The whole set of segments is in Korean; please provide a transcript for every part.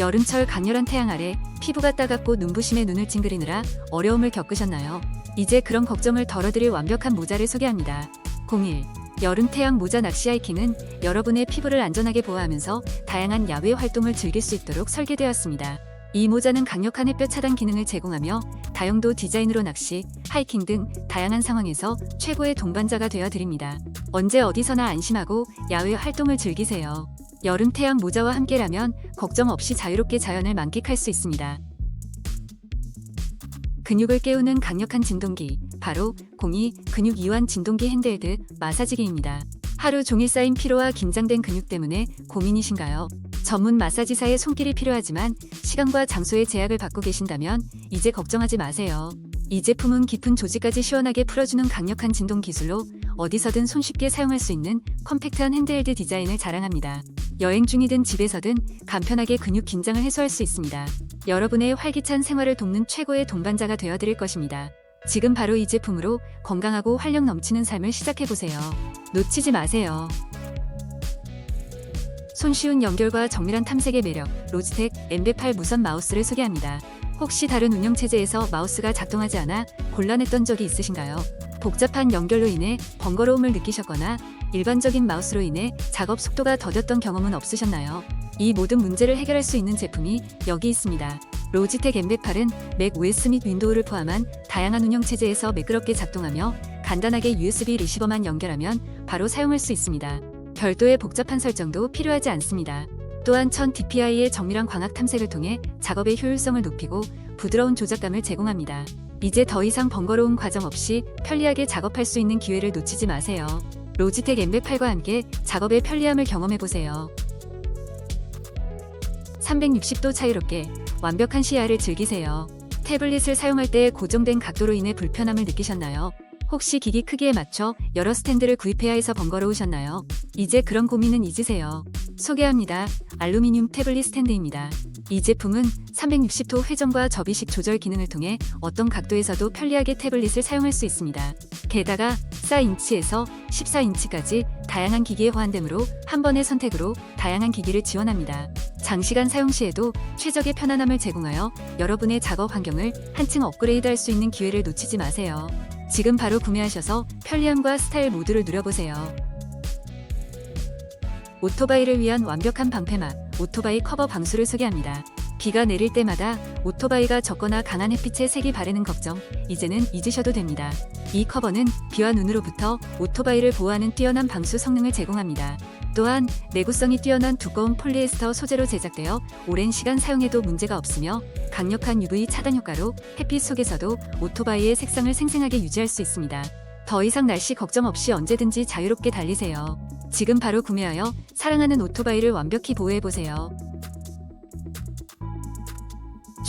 여름철 강렬한 태양 아래 피부가 따갑고 눈부심에 눈을 찡그리느라 어려움을 겪으셨나요? 이제 그런 걱정을 덜어드릴 완벽한 모자를 소개합니다. 01. 여름 태양 모자 낚시 하이킹은 여러분의 피부를 안전하게 보호하면서 다양한 야외 활동을 즐길 수 있도록 설계되었습니다. 이 모자는 강력한 햇볕 차단 기능을 제공하며 다용도 디자인으로 낚시, 하이킹 등 다양한 상황에서 최고의 동반자가 되어 드립니다. 언제 어디서나 안심하고 야외 활동을 즐기세요. 여름 태양 모자와 함께라면 걱정 없이 자유롭게 자연을 만끽할 수 있습니다. 근육을 깨우는 강력한 진동기, 바로 02 근육 이완 진동기 핸드헬드 마사지기입니다. 하루 종일 쌓인 피로와 긴장된 근육 때문에 고민이신가요? 전문 마사지사의 손길이 필요하지만 시간과 장소의 제약을 받고 계신다면 이제 걱정하지 마세요. 이 제품은 깊은 조직까지 시원하게 풀어주는 강력한 진동 기술로 어디서든 손쉽게 사용할 수 있는 컴팩트한 핸드헬드 디자인을 자랑합니다. 여행 중이든 집에서든 간편하게 근육 긴장을 해소할 수 있습니다. 여러분의 활기찬 생활을 돕는 최고의 동반자가 되어드릴 것입니다. 지금 바로 이 제품으로 건강하고 활력 넘치는 삶을 시작해보세요. 놓치지 마세요. 손쉬운 연결과 정밀한 탐색의 매력, 로지텍 MB8 무선 마우스를 소개합니다. 혹시 다른 운영체제에서 마우스가 작동하지 않아 곤란했던 적이 있으신가요? 복잡한 연결로 인해 번거로움을 느끼셨거나 일반적인 마우스로 인해 작업 속도가 더뎠던 경험은 없으셨나요? 이 모든 문제를 해결할 수 있는 제품이 여기 있습니다. 로지텍 MB8은 맥 OS 및 윈도우를 포함한 다양한 운영체제에서 매끄럽게 작동하며 간단하게 USB 리시버만 연결하면 바로 사용할 수 있습니다. 별도의 복잡한 설정도 필요하지 않습니다. 또한 1000 dpi의 정밀한 광학 탐색을 통해 작업의 효율성을 높이고 부드러운 조작감을 제공합니다. 이제 더 이상 번거로운 과정 없이 편리하게 작업할 수 있는 기회를 놓치지 마세요. 로지텍 MB8과 함께 작업의 편리함을 경험해보세요. 360도 자유롭게 완벽한 시야를 즐기세요. 태블릿을 사용할 때 고정된 각도로 인해 불편함을 느끼셨나요? 혹시 기기 크기에 맞춰 여러 스탠드를 구입해야 해서 번거로우셨나요? 이제 그런 고민은 잊으세요. 소개합니다. 알루미늄 태블릿 스탠드입니다. 이 제품은 360도 회전과 접이식 조절 기능을 통해 어떤 각도에서도 편리하게 태블릿을 사용할 수 있습니다. 게다가 4인치에서 14인치까지 다양한 기기에 호환되므로 한 번의 선택으로 다양한 기기를 지원합니다. 장시간 사용 시에도 최적의 편안함을 제공하여 여러분의 작업 환경을 한층 업그레이드할 수 있는 기회를 놓치지 마세요. 지금 바로 구매하셔서 편리함과 스타일 모두를 누려보세요. 오토바이를 위한 완벽한 방패막, 오토바이 커버 방수를 소개합니다. 비가 내릴 때마다 오토바이가 젖거나 강한 햇빛에 색이 바르는 걱정, 이제는 잊으셔도 됩니다. 이 커버는 비와 눈으로부터 오토바이를 보호하는 뛰어난 방수 성능을 제공합니다. 또한 내구성이 뛰어난 두꺼운 폴리에스터 소재로 제작되어 오랜 시간 사용해도 문제가 없으며 강력한 UV 차단 효과로 햇빛 속에서도 오토바이의 색상을 생생하게 유지할 수 있습니다. 더 이상 날씨 걱정 없이 언제든지 자유롭게 달리세요. 지금 바로 구매하여 사랑하는 오토바이를 완벽히 보호해보세요.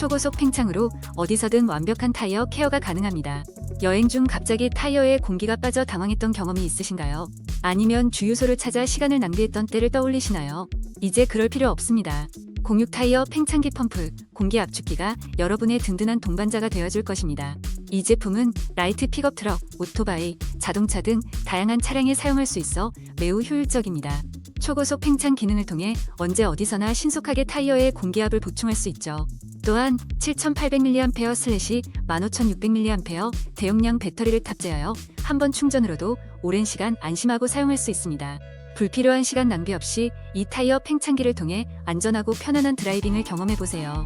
초고속 팽창으로 어디서든 완벽한 타이어 케어가 가능합니다. 여행 중 갑자기 타이어에 공기가 빠져 당황했던 경험이 있으신가요? 아니면 주유소를 찾아 시간을 낭비했던 때를 떠올리시나요? 이제 그럴 필요 없습니다. 공육 타이어 팽창기 펌프, 공기 압축기가 여러분의 든든한 동반자가 되어줄 것입니다. 이 제품은 라이트 픽업 트럭, 오토바이, 자동차 등 다양한 차량에 사용할 수 있어 매우 효율적입니다. 초고속 팽창 기능을 통해 언제 어디서나 신속하게 타이어에 공기압을 보충할 수 있죠. 또한 7800mAh 슬래시 15600mAh 대용량 배터리를 탑재하여 한 번 충전으로도 오랜 시간 안심하고 사용할 수 있습니다. 불필요한 시간 낭비 없이 이 타이어 팽창기를 통해 안전하고 편안한 드라이빙을 경험해 보세요.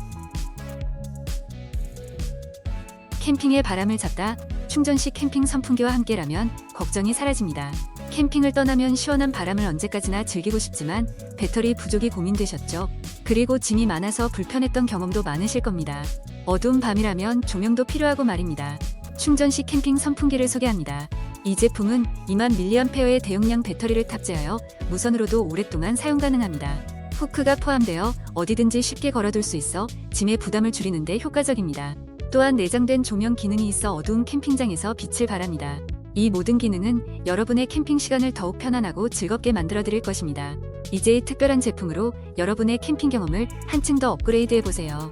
캠핑의 바람을 잡다 충전식 캠핑 선풍기와 함께라면 걱정이 사라집니다. 캠핑을 떠나면 시원한 바람을 언제까지나 즐기고 싶지만 배터리 부족이 고민되셨죠? 그리고 짐이 많아서 불편했던 경험도 많으실 겁니다. 어두운 밤이라면 조명도 필요하고 말입니다. 충전식 캠핑 선풍기를 소개합니다. 이 제품은 2만 mAh의 대용량 배터리를 탑재하여 무선으로도 오랫동안 사용 가능합니다. 후크가 포함되어 어디든지 쉽게 걸어둘 수 있어 짐의 부담을 줄이는데 효과적입니다. 또한 내장된 조명 기능이 있어 어두운 캠핑장에서 빛을 발합니다. 이 모든 기능은 여러분의 캠핑 시간을 더욱 편안하고 즐겁게 만들어 드릴 것입니다. 이제 이 특별한 제품으로 여러분의 캠핑 경험을 한층 더 업그레이드해 보세요.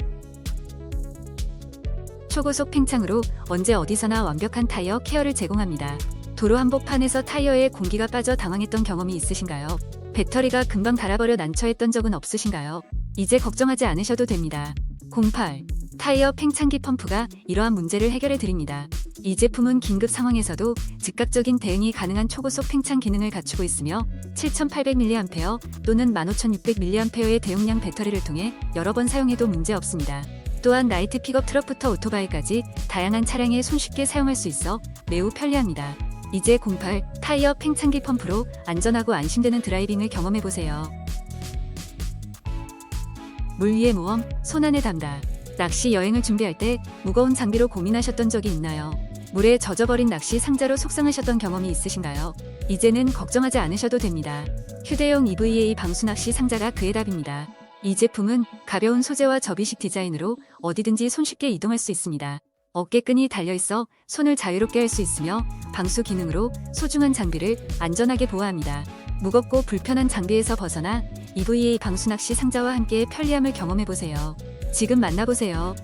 초고속 팽창으로 언제 어디서나 완벽한 타이어 케어를 제공합니다. 도로 한복판에서 타이어에 공기가 빠져 당황했던 경험이 있으신가요? 배터리가 금방 닳아버려 난처했던 적은 없으신가요? 이제 걱정하지 않으셔도 됩니다. 08. 타이어 팽창기 펌프가 이러한 문제를 해결해 드립니다. 이 제품은 긴급 상황에서도 즉각적인 대응이 가능한 초고속 팽창 기능을 갖추고 있으며 7800mAh 또는 15600mAh의 대용량 배터리를 통해 여러 번 사용해도 문제 없습니다. 또한 라이트 픽업 트럭부터 오토바이까지 다양한 차량에 손쉽게 사용할 수 있어 매우 편리합니다. 이제 08 타이어 팽창기 펌프로 안전하고 안심되는 드라이빙을 경험해 보세요. 물 위의 모험, 손안의 담다. 낚시 여행을 준비할 때 무거운 장비로 고민하셨던 적이 있나요? 물에 젖어버린 낚시 상자로 속상하셨던 경험이 있으신가요? 이제는 걱정하지 않으셔도 됩니다. 휴대용 EVA 방수 낚시 상자가 그의 답입니다. 이 제품은 가벼운 소재와 접이식 디자인으로 어디든지 손쉽게 이동할 수 있습니다. 어깨끈이 달려있어 손을 자유롭게 할 수 있으며 방수 기능으로 소중한 장비를 안전하게 보호합니다. 무겁고 불편한 장비에서 벗어나 EVA 방수 낚시 상자와 함께 편리함을 경험해 보세요. 지금 만나보세요.